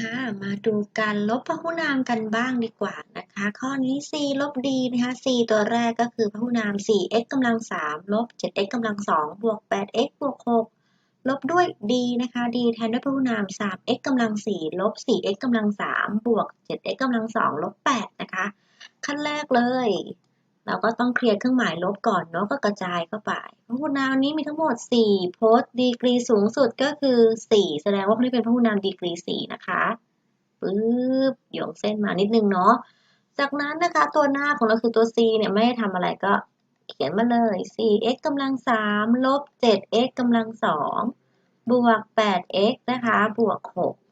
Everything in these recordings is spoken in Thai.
ค่ะ มาดูการลบพหุนามกันบ้างดีกว่านะคะ ข้อนี้ c ลบ d นะคะ c ตัวแรกก็คือพหุนาม 4x กำลัง 3 ลบ 7x กำลัง 2 บวก 8x บวก 6 ลบด้วย d นะคะ d แทนด้วยพหุนาม 3x กำลัง 4 ลบ 4x กำลัง 3 บวก 7x กำลัง 2 ลบ 8 นะคะ ขั้นแรกเลย เราก็ต้องเคลียร์เครื่องหมายลบก่อนเนาะก็กระจายเข้าไปพหุนามนี้มีทั้งหมด 4 โพสต์ดีกรีสูงสุดก็คือ 4 แสดงว่าพวกนี้เป็นพหุนามดีกรี 4 นะคะปึ๊บโยงเส้นมานิดนึงเนาะจากนั้นนะคะตัวหน้าของเราคือตัว c เนี่ยไม่ได้ทำอะไรก็เขียนมาเลย 4x กำลัง 3 ลบ 7x กำลัง 2 บวก 8x นะคะ บวก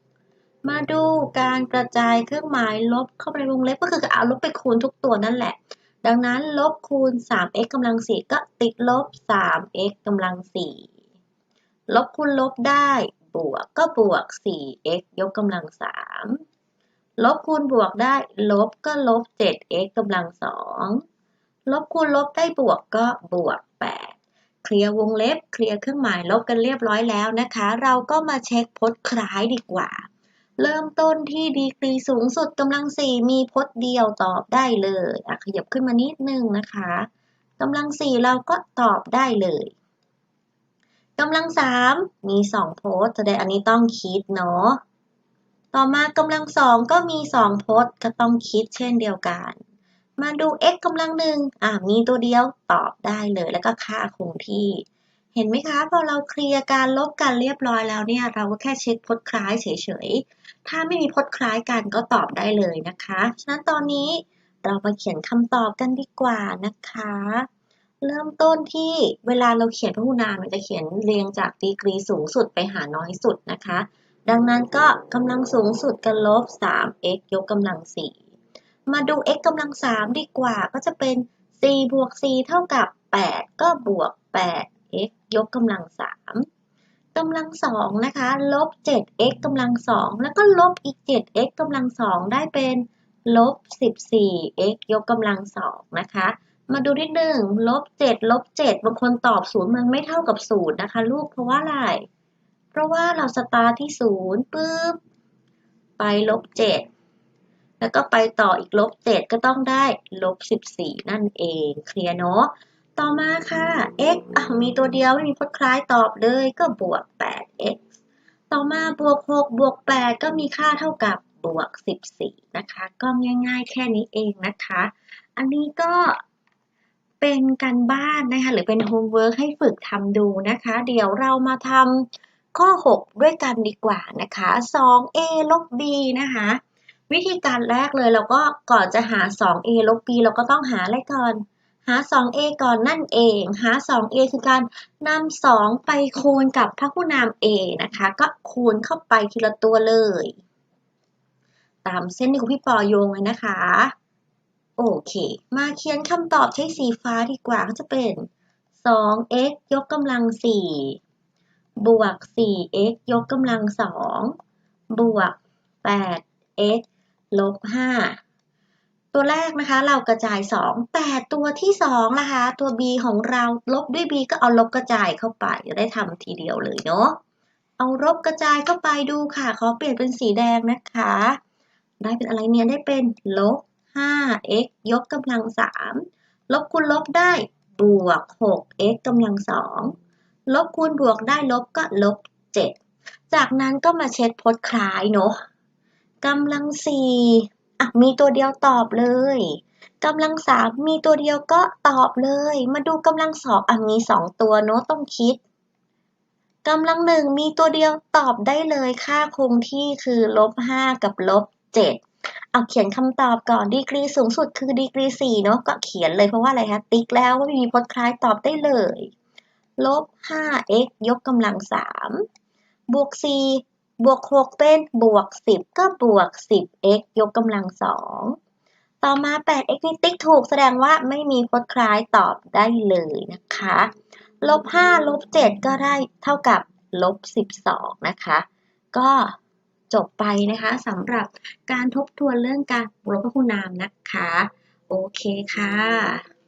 6 มาดูการกระจายเครื่องหมายลบเข้าไปในวงเล็บก็คือเอาลบไปคูณทุกตัวนั่นแหละ ดังนั้นลบคูณ 3x กำลัง 4 ก็ติดลบ 3x กำลัง 4 ลบคูณลบได้บวกก็บวก 4x ยกกำลัง 3 ลบคูณบวกได้ลบก็ลบ 7x กำลัง 2 ลบคูณลบได้บวกก็บวก 8 เคลียร์วงเล็บ เคลียร์เครื่องหมายลบกันเรียบร้อยแล้วนะคะ เราก็มาเช็คพจน์คล้ายดีกว่า เริ่มต้นที่ดีกรีสูงสุดกำลังสี่มีพจน์เดียวตอบได้เลยอะขยับขึ้นมานิดนึงนะคะกำลังสี่เราก็ตอบได้เลยกำลังสามมีสองโพสต์แสดงอันนี้ต้องคิดเนาะต่อมากำลังสองก็มีสองโพสต์ก็ต้องคิดเช่นเดียวกัน มาดู x กำลังหนึ่งอ่ามีตัวเดียวตอบได้เลย แล้วก็ค่าคงที่ ห็นไหมคะ พอเราเคลียร์การลบกันเรียบร้อยแล้วเนี่ย เราก็แค่เช็คพจน์คล้ายเฉยๆ ถ้าไม่มีพจน์คล้ายกันก็ตอบได้เลยนะคะ ฉะนั้นตอนนี้เรามาเขียนคำตอบกันดีกว่านะคะ เริ่มต้นที่เวลาเราเขียนพหุนามันจะเขียนเรียงจากดีกรีสูงสุดไปหาน้อยสุดนะคะ ดังนั้นก็กำลังสูงสุดกันลบ 3x ยกกำลัง 4 มาดู x กำลัง 3 ดีกว่าก็จะเป็น 4 บวก 4 เท่ากับ 8 ก็บวก x ยกกำลัง3กำลัง2นะคะ ลบ 7x กำลัง2แล้วก็ลบอีก 7x กำลัง2ได้เป็นลบ 14x ยกกำลัง2นะคะ มาดูนิดหนึ่งลบเจ็ดลบเจ็ดบางคนตอบศูนย์มันไม่เท่ากับศูนย์นะคะ ลูกเพราะว่าอะไร เพราะว่าเราสตาร์ที่ศูนย์ปุ๊บ ไปลบเจ็ดแล้วก็ไปต่ออีกลบเจ็ดก็ต้องได้ลบสิบสี่นั่นเอง เคลียร์เนาะ ต่อมาค่ะ x อะมีตัวเดียวไม่มีพจน์คล้ายตอบเลยก็บวก 8x ต่อมาบวก 6 บวก 8 ก็มีค่าเท่ากับบวก 14 นะคะ ก็ง่ายๆ แค่นี้เองนะคะ อันนี้ก็เป็นการบ้านนะคะ หรือเป็นโฮมเวิร์กให้ฝึกทำดูนะคะ เดี๋ยวเรามาทำข้อ 6 ด้วยกันดีกว่านะคะ 2a ลบ b นะคะ วิธีการแรกเลยเราก็ก่อนจะหา 2a ลบ b เราก็ต้องหาอะไรก่อน หา 2a ก่อนนั่นเอง หา 2a คือการนำ2ไปคูณกับพหุนาม a นะคะ ก็คูณเข้าไปทีละตัวเลย ตามเส้นที่คุณพี่ปอโยงเลยนะคะ โอเค มาเขียนคำตอบใช้สีฟ้าดีกว่าก็จะเป็น 2x ยกกำลัง 4 บวก 4x ยกกำลัง 2 บวก 8x ลบ 5 ตัวแรกนะคะ เรากระจาย 2 แต่ตัวที่2นะคะ ตัว b ของเราลบด้วย b ก็เอาลบกระจายเข้าไปจะได้ทำทีเดียวเลยเนาะเอาลบกระจายเข้าไปดูค่ะ ขอเปลี่ยนเป็นสีแดงนะคะ ได้เป็นอะไรเนี่ยได้เป็นลบ 5x ยกกำลัง 3 ลบคูณลบได้บวก 6x กำลัง 2 ลบคูณบวกได้ลบก็ลบ 7 จากนั้นก็มาเช็ดพจน์คล้ายเนาะกำลัง 4 อะมีตัวเดียวตอบเลยกำลัง3มีตัวเดียวก็ตอบเลย มาดูกำลังสองอะมี2ตัวเนาะต้องคิดกำลังหนึ่งมีตัวเดียวตอบได้เลยค่าคงที่คือลบ5กับลบ7เอาเขียนคำตอบก่อนดีกรีสูงสุดคือดีกรีสี่เนาะก็เขียนเลยเพราะว่าอะไรคะติ๊กแล้วว่ามีพจน์คล้ายตอบได้เลยลบ 5x ยกกำลัง 3 บวก 4 บวก6เป็นบวก10ก็บวก 10x ยกกำลัง2ต่อมา 8x นี่ติ๊กถูกแสดงว่าไม่มีพจน์คล้ายตอบได้เลยนะคะลบ5ลบ7ก็ได้เท่ากับลบ12นะคะ ก็จบไปนะคะสำหรับการทบทวนเรื่องการลบพหุนามนะคะ โอเคค่ะ